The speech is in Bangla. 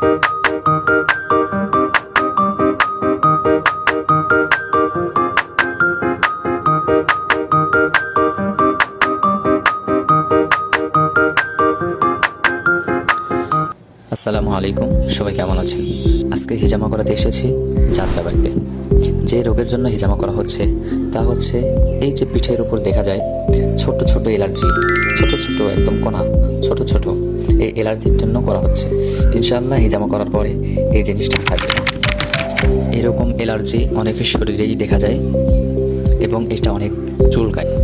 আসসালামু আলাইকুম, সবাই কেমন আছেন? আজকে হিজামা করাতে এসেছি যাত্রাবাড়িতে। যে রোগের জন্য হিজামা করা হচ্ছে, তা হচ্ছে এই যে পিঠের উপর দেখা যায় ছোট ছোট এলার্জি, ছোট ছোট একদম কণা, ছোট ছোট এই অ্যালার্জির জন্য করা হচ্ছে। ইনশাআল্লাহ হিজামা করার পরে এই জিনিসটা থাকবে না। এরকম অ্যালার্জি অনেকের শরীরেই দেখা যায় এবং এটা অনেক চুলকায়।